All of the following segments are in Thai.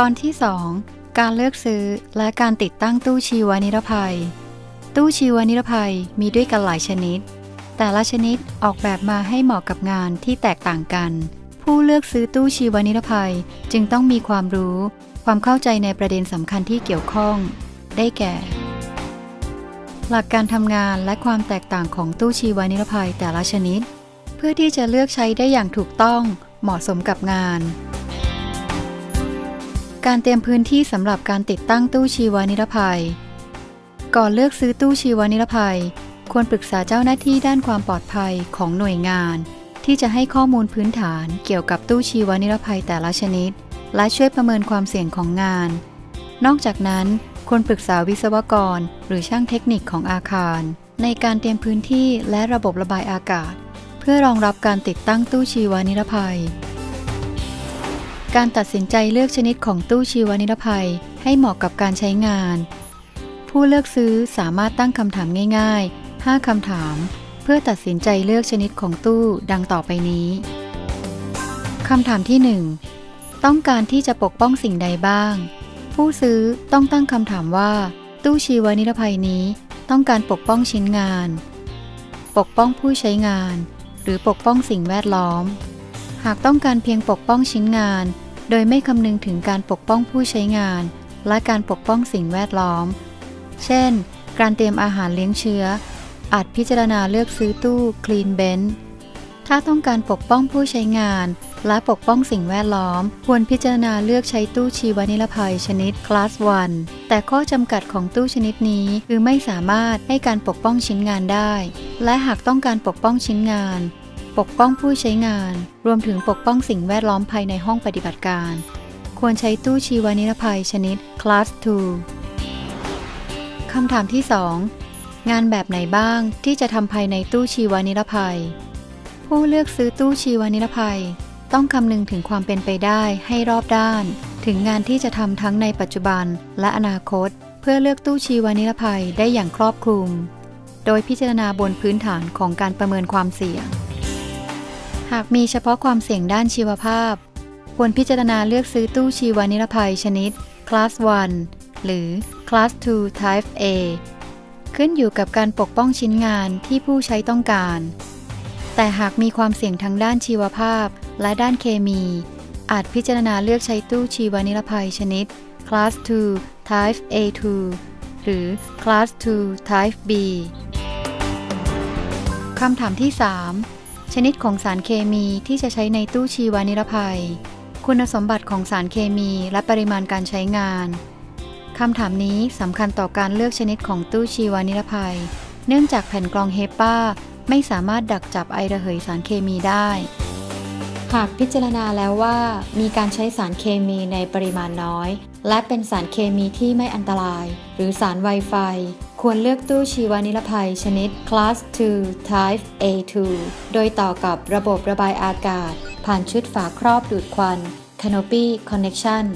ตอนที่ 2 การเลือกซื้อและการติดตั้งตู้ชีวนิรภัย ตู้ชีวนิรภัยมีด้วยกันหลายชนิด แต่ละชนิดออกแบบมาให้เหมาะกับงานที่แตกต่างกัน ผู้เลือกซื้อตู้ชีวนิรภัยจึงต้องมีความรู้ ความเข้าใจในประเด็นสำคัญที่เกี่ยวข้อง ได้แก่ หลักการทำงานและความแตกต่างของตู้ชีวนิรภัยแต่ละชนิด เพื่อที่จะเลือกใช้ได้อย่างถูกต้องเหมาะสมกับงาน การเตรียมพื้นที่สำหรับการติดตั้งตู้ชีวนิรภัย ก่อนเลือกซื้อตู้ชีวนิรภัย ควรปรึกษาเจ้าหน้าที่ด้านความปลอดภัยของหน่วยงาน ที่จะให้ข้อมูลพื้นฐานเกี่ยวกับตู้ชีวนิรภัยแต่ละชนิด และช่วยประเมินความเสี่ยงของงาน นอกจากนั้นควรปรึกษาวิศวกร หรือช่างเทคนิคของอาคาร ในการเตรียมพื้นที่และระบบระบายอากาศ เพื่อรองรับการติดตั้งตู้ชีวนิรภัย การตัดสินใจเลือกชนิดของตู้ชีวนิรภัยให้เหมาะกับการใช้งาน ผู้เลือกซื้อสามารถตั้งคำถามง่าย ๆ 5 คำถาม เพื่อตัดสินใจเลือกชนิดของตู้ดังต่อไปนี้คำถามที่ 1 ต้องการที่จะปกป้องสิ่งใดบ้าง ผู้ซื้อต้องตั้งคำถามว่า ตู้ชีวนิรภัยนี้ ต้องการปกป้องชิ้นงาน ปกป้องผู้ใช้งาน หรือปกป้องสิ่งแวดล้อม หากต้องการเพียงปกป้องชิ้นงาน โดยไม่คำนึงถึงการปกป้องผู้ใช้งาน และการปกป้องสิ่งแวดล้อม เช่น การเตรียมอาหารเลี้ยงเชื้อ อาจพิจารณาเลือกซื้อตู้ Clean Bench ถ้าต้องการปกป้องผู้ใช้งาน และปกป้องสิ่งแวดล้อม ควรพิจารณาเลือกใช้ตู้ชีวนิรภัยชนิด Class 1 แต่ข้อจำกัดของตู้ชนิดนี้คือไม่สามารถให้การปกป้องชิ้นงานได้ และหากต้องการปกป้องชิ้นงาน ปกป้องผู้ใช้งาน รวมถึงปกป้องสิ่งแวดล้อมภายในห้องปฏิบัติการ ควรใช้ตู้ชีวนิรภัยชนิด Class 2คำถามที่ 2 งานแบบไหนบ้างที่จะทำภายในตู้ชีวนิรภัย ผู้เลือกซื้อตู้ชีวนิรภัย ต้องคำนึงถึงความเป็นไปได้ให้รอบด้าน ถึงงานที่จะทำทั้งในปัจจุบันและอนาคต เพื่อเลือกตู้ชีวนิรภัยได้อย่างครอบคลุม โดยพิจารณาบนพื้นฐานของการประเมินความเสี่ยง หากมีเฉพาะความเสี่ยงด้านชีวภาพ ควรพิจารณาเลือกซื้อตู้ชีวนิรภัยชนิด Class 1 หรือ Class 2 Type A ขึ้นอยู่กับการปกป้องชิ้นงานที่ผู้ใช้ต้องการ แต่หากมีความเสี่ยงทางด้านชีวภาพและด้านเคมี อาจพิจารณาเลือกใช้ตู้ชีวนิรภัยชนิด Class 2 Type A2 หรือ Class 2 Type B คำถามที่ 3 ชนิดของสารเคมีที่จะใช้ในตู้ชีวนิรภัย คุณสมบัติของสารเคมีและปริมาณการใช้งานคำถามนี้สำคัญต่อการเลือกชนิดของตู้ชีวนิรภัย เนื่องจากแผ่นกรองเฮปาไม่สามารถดักจับไอระเหยสารเคมีได้ หากพิจารณาแล้วว่ามีการใช้สารเคมีในปริมาณน้อย และเป็นสารเคมีที่ไม่อันตราย หรือสารไวไฟ ควรเลือกตู้ชีวนิรภัยชนิด Class 2 Type A2 โดยต่อกับระบบระบายอากาศ ผ่านชุดฝาครอบดูดควัน Canopy Connection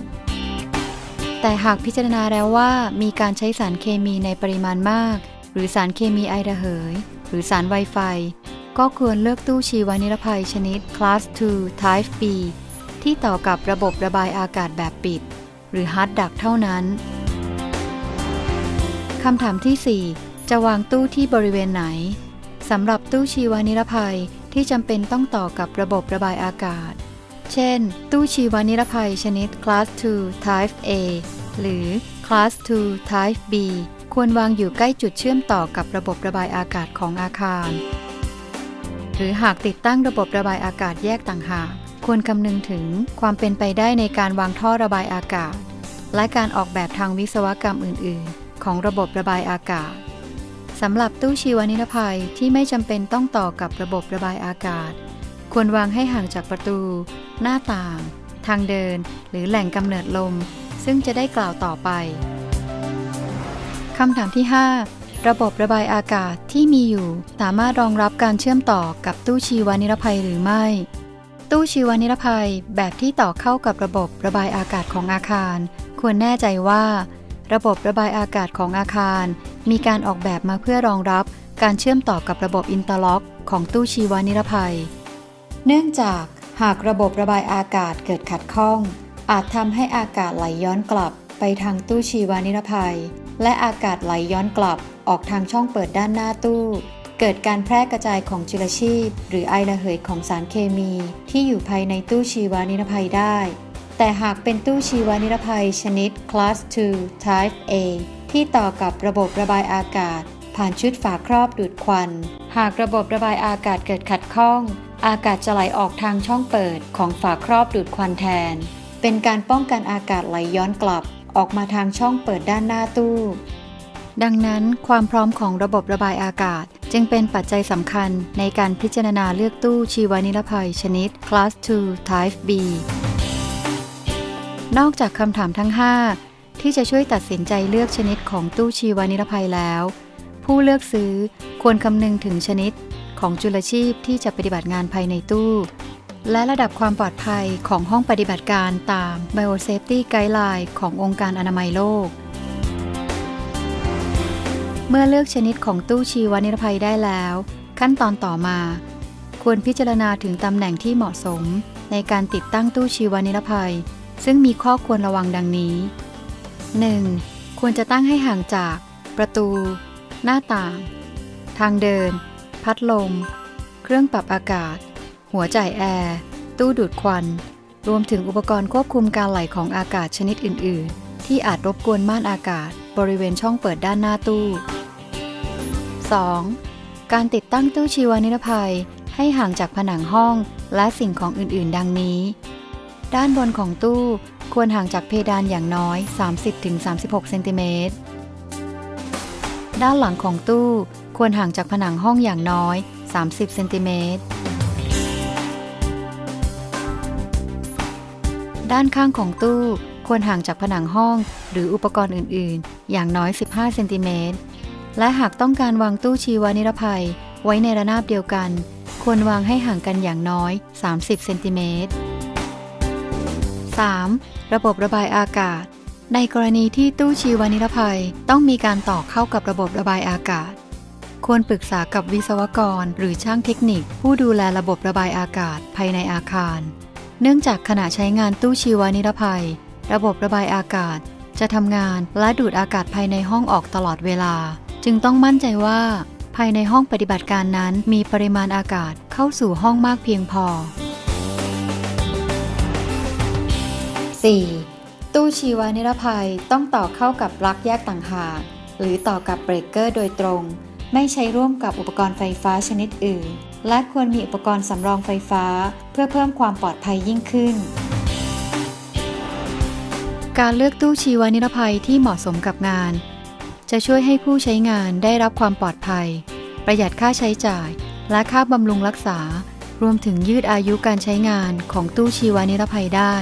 แต่หากพิจารณาแล้วว่ามีการใช้สารเคมีในปริมาณมาก หรือสารเคมีไอระเหย หรือสารไวไฟ ก็ควรเลือกตู้ชีวนิรภัยชนิด Class 2 Type B ที่ต่อกับระบบระบายอากาศแบบปิด หรือ Hard Duct เท่านั้น คำถามที่ 4 จะวางตู้ที่บริเวณไหนสำหรับตู้ชีวนิรภัยที่จำเป็นต้องต่อกับระบบระบายอากาศ เช่น ตู้ชีวนิรภัยชนิด Class 2 Type A หรือ Class 2 Type B ควรวางอยู่ใกล้จุดเชื่อมต่อกับระบบระบายอากาศของอาคาร หรือหากติดตั้งระบบระบายอากาศแยกต่างหากควรคำนึงถึงความเป็นไปได้ในการวางท่อระบายอากาศ และการออกแบบทางวิศวกรรมอื่น ๆ ของระบบระบายอากาศสำหรับตู้ชีวนิรภัยที่ไม่จำเป็นต้องต่อกับระบบระบายอากาศ ควรวางให้ห่างจากประตู หน้าต่าง ทางเดิน หรือแหล่งกำเนิดลม ซึ่งจะได้กล่าวต่อไปคำถามที่ 5 ระบบระบายอากาศที่มีอยู่ สามารถรองรับการเชื่อมต่อกับตู้ชีวนิรภัยหรือไม่ ตู้ชีวนิรภัยแบบที่ต่อเข้ากับระบบระบายอากาศของอาคาร ควรแน่ใจว่า ระบบระบายอากาศของอาคาร มีการออกแบบมาเพื่อรองรับการเชื่อมต่อกับระบบอินเตอร์ล็อก ของตู้ชีวนิรภัย เนื่องจากหากระบบระบายอากาศเกิดขัดข้อง อาจทำให้อากาศไหลย้อนกลับไปทางตู้ชีวานิรภัย และอากาศไหลย้อนกลับ ออกทางช่องเปิดด้านหน้าตู้ เกิดการแพร่กระจายของจุลชีพ หรือไอระเหยของสารเคมี ที่อยู่ภายในตู้ชีวานิรภัยได้ แต่หากเป็นตู้ชีวานิรภัยชนิด Class 2 Type A ที่ต่อกับระบบระบายอากาศ ผ่านชุดฝาครอบดูดควัน หากระบบระบายอากาศเกิดขัดข้อง อากาศจะไหลออกทางช่องเปิดของฝาครอบดูดควันแทน เป็นการป้องกันอากาศไหลย้อนกลับออกมาทางช่องเปิดด้านหน้าตู้ ดังนั้นความพร้อมของระบบระบายอากาศ จึงเป็นปัจจัยสำคัญในการพิจารณาเลือกตู้ชีวนิรภัยชนิด Class 2 Type B นอกจากคำถามทั้ง 5 ที่จะช่วยตัดสินใจเลือกชนิดของตู้ชีวนิรภัยแล้ว ผู้เลือกซื้อควรคำนึงถึงชนิดของจุลชีพที่จะปฏิบัติงานภายในตู้ และระดับความปลอดภัยของห้องปฏิบัติการตาม Biosafety Guideline ขององค์การอนามัยโลก เมื่อเลือกชนิดของตู้ชีวนิรภัยได้แล้ว ขั้นตอนต่อมา ควรพิจารณาถึงตำแหน่งที่เหมาะสม ในการติดตั้งตู้ชีวนิรภัย ซึ่งมีข้อควรระวังดังนี้ 1. ควรจะตั้งให้ห่างจาก ประตู หน้าต่าง ทางเดิน พัดลม เครื่องปรับอากาศ หัวจ่ายแอร์ ตู้ดูดควัน รวมถึงอุปกรณ์ควบคุมการไหลของอากาศชนิดอื่น ๆ ที่อาจรบกวนม่านอากาศ บริเวณช่องเปิดด้านหน้าตู้ 2. การติดตั้งตู้ชีวนิรภัยให้ห่างจากผนังห้องและสิ่งของอื่น ๆ ดังนี้ ด้านบนของตู้ควรห่างจากเพดานอย่างน้อย 30-36 เซนติเมตร ด้านหลังของตู้ควรห่างจากผนังห้องอย่างน้อย 30 เซนติเมตร ด้านข้างของตู้ควรห่างจากผนังห้องหรืออุปกรณ์อื่น ๆ อย่างน้อย 15 เซนติเมตร และหากต้องการวางตู้ชีวนิรภัย ไว้ในระนาบเดียวกัน ควรวางให้ห่างกันอย่างน้อย 30 เซนติเมตร 3. ระบบระบายอากาศ ในกรณีที่ตู้ชีวนิรภัยต้องมีการต่อเข้ากับระบบระบายอากาศ ควรปรึกษากับวิศวกร หรือช่างเทคนิค ผู้ดูแลระบบระบายอากาศภายในอาคาร เนื่องจากขณะใช้งานตู้ชีวนิรภัย ระบบระบายอากาศ จะทำงานและดูดอากาศภายในห้องออกตลอดเวลา จึงต้องมั่นใจว่า ภายในห้องปฏิบัติการนั้นมีปริมาณอากาศเข้าสู่ห้องมากเพียงพอ 4. ตู้ชีวนิรภัยต้องต่อเข้ากับปลั๊กแยกต่างหาก หรือต่อกับเบรกเกอร์โดยตรง ไม่ใช้ร่วมกับอุปกรณ์ไฟฟ้าชนิดอื่น และควรมีอุปกรณ์สำรองไฟฟ้า เพื่อเพิ่มความปลอดภัยยิ่งขึ้น การเลือกตู้ชีวนิรภัยที่เหมาะสมกับงาน จะช่วยให้ผู้ใช้งานได้รับความปลอดภัย ประหยัดค่าใช้จ่าย และค่าบำรุงรักษา รวมถึงยืดอายุการใช้งานของตู้ชีวนิรภัยได้